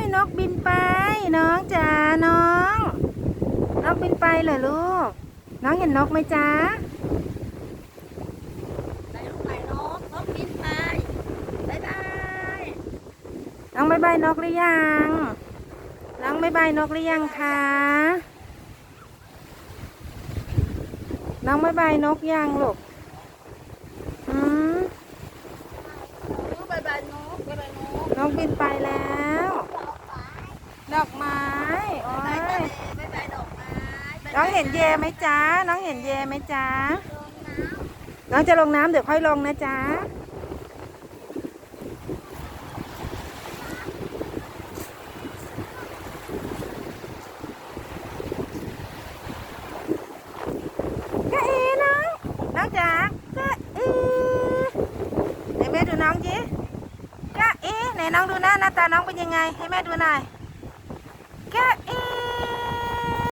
ยนกบินไป น้องจ๋าน้อง นกบินไปเหรอลูก น้องเห็นนกไหมจ๊ะไปลูกไปนกนกบินไปบ๊ายบายน้องบายบายนกหรือยัง น้องบายบายนกหรือยังคะน้องบายบายนกยังลูกอืมบ๊ายบายนกบ๊ายบายนกนกบินไปแล้ว ดอกไม้โอ้บ๊ายบายยบ๊ายบายดอกไม้น้องเห็นเยไหมจ๊ะ น้องเห็นเยไหมจ๊ะ น้องจะลงน้ำเดี๋ยวค่อยลงนะจ๊ะกะเอน้อง น้องจ๋ากะเอไหนแม่ดูน้องจีกะเอไหนน้องดูหน้าหน้าตาน้องเป็นยังไง ให้แม่ดูหน่อย Get in!